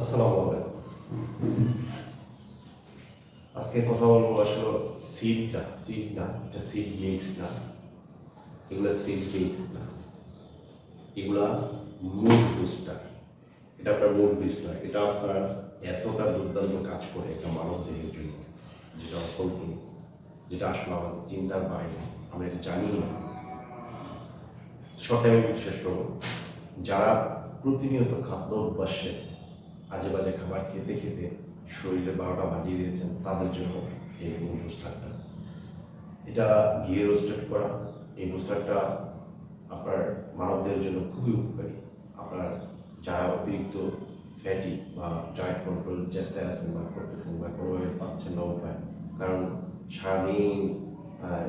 আসসালামু আলাইকুম। আজকে কথা বলব আসলে সিড না এটা সিড মিক্স না। এগুলো সিড মিক্স না। এগুলা মুড বুস্টার এটা আপনার মুড বুস্টার এটা আপনার এতটা দুর্দান্ত কাজ করে একটা মানব দেহের জন্য, যেটা অকল্পনীয় যেটা আসলে আমাদের চিন্তার বাইরে। আমরা এটা জানি না। শর্ট টাইমে শেষ করব যারা প্রতিনিয়ত খাদ্য অভ্যাসে আজে বাজে খাবার খেতে খেতে শরীরে বারোটা বাজিয়ে দিয়েছেন, তাদের জন্য এই বুস্টারটা এটা ঘিয়ে রোস্টেড করা। এই বুস্টারটা আপনার মানবদের জন্য খুবই উপকারী। আপনার যারা অতিরিক্ত ফ্যাটি বা ডায়েট কন্ট্রোল চেষ্টায় আছেন বা করতেছেন বা কোনোভাবে পাচ্ছেন না উপায়, কারণ সারাদিন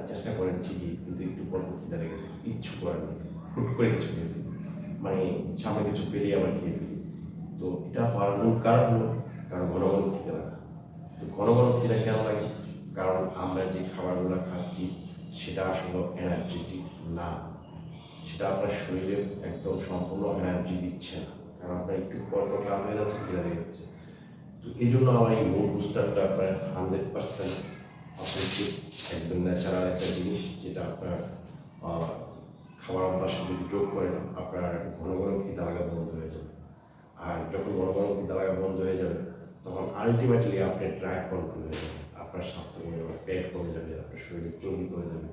চেষ্টা করেন ঠিকই, কিন্তু একটু পর খিদে লেগে যায় ইচ্ছু করেন হুট করে কিছু খেয়ে। মানে সামনে কিছু পেরিয়ে আবার খেয়ে ফেলি তো এটা হওয়ার মূল কারণ হলো, কারণ ঘন ঘন খিদে লাগা তো ঘন ঘন খিদে কেন লাগে? কারণ আমরা যে খাবারগুলো খাচ্ছি, সেটা আসলে এনার্জেটিক না। সেটা আপনার শরীরে একদম সম্পূর্ণ এনার্জি দিচ্ছে না। কারণ আপনার একটু পর পর ক্লান্ত হয়ে যাচ্ছে, খিদে লেগে যাচ্ছে। তো এই জন্য আমার এই মুড বুস্টারটা আপনার হান্ড্রেড পার্সেন্ট অথেন্টিক একদম ন্যাচারাল একটা জিনিস, যেটা আপনার খাবার অভ্যাসে যদি যোগ করেন, আপনার ঘন ঘন খিদা লাগা বন্ধ হয়ে যাবে। আর যখন ঘন খিদা লাগা বন্ধ হয়ে যাবে, তখন আলটিমেটলি আপনার ড্রাইভ কন্ট্রোল হয়ে যাবে আপনার স্বাস্থ্য কমে যাবে, পেট কমে যাবে, আপনার শরীরে চর্বি কমে যাবে।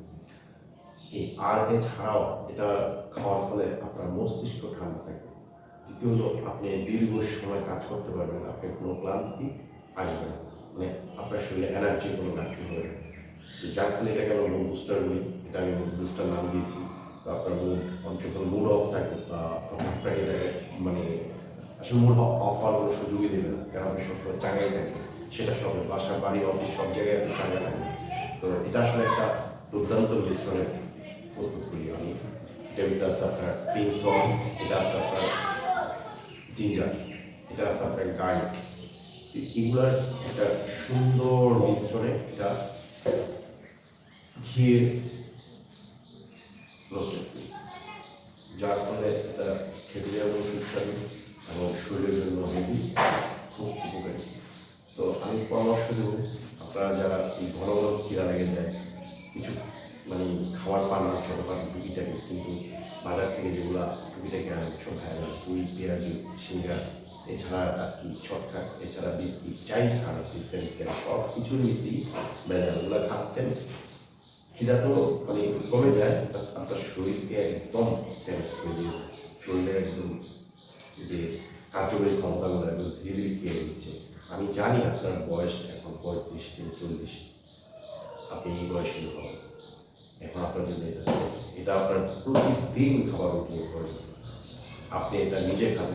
এই আর এছাড়াও এটা খাওয়ার ফলে আপনার মস্তিষ্ক ঠান্ডা থাকে দ্বিতীয়ত, আপনি দীর্ঘ সময় কাজ করতে পারবেন আপনি কোনো ক্লান্তি আসবে না। মানে আপনার শরীরে এনার্জি কোনো ঘাটতি হবে না। যার ফলে এটাকে আমরা মুড বুস্টার বলি। এটা আমি মুড বুস্টার নাম দিয়েছি। তো আপনার মুড যখন মুড অফ থাকে, বা আপনাকে এটাকে মানে আসলে মুড অফ হওয়ার কোনো সুযোগই দেবে না। কারণ আপনি সবসময় চাঙ্গাই থাকে। সেটা সব বাসা বাড়ি অফিস সব জায়গায় আপনি চাঙ্গা থাকবেন তো এটা আসলে একটা দুর্দান্ত মিশ্রণে প্রস্তুত করি আমি। এটা ভিতরে আছে আপনার পিঙ্ক সল এটা আছে আপনার জিঞ্জার, এটা আছে আপনার গার্লিক। এগুলার একটা সুন্দর মিশ্রণে এটা ঘিয়ে রোস্টেড করি। যার ফলে এটা খেতে যেমন সুস্বাদু। শরীরের জন্য হেলদি খুব উপকারী। তো আমি পরামর্শ দেব, আপনারা যারা এই ঘন ঘন খিদা লেগে যায়, কিছু মানে খাবার পান না, ছোটোখাটো টুকিটাকে, কিন্তু বাজার থেকে যেগুলো টুকিটাকে আনেন সব খায় না পুরি পেঁয়াজি সিঙ্গা এছাড়া আর কি শর্টকাট, এছাড়া বিস্কিট যাই খান ইত্যাদি ইত্যাদি সব কিছুর নিতেই ভেজাল ওগুলো খাচ্ছেন খিদা তো মানে কমে যায় আপনার শরীরকে একদম টেন্স করে দিয়ে শরীরের একদম যে কার্যকরী ক্ষমতাগুলো একদম ধীরে ধীরে কেড়ে নিচ্ছে। আমি জানি আপনার বয়স এখন পঁয়ত্রিশ থেকে চল্লিশ। আপনি এই বয়সে হবেন এখন আপনার জন্য এটা এটা আপনার প্রতিদিন খাবার করে। আপনি এটা নিজে খাবেন।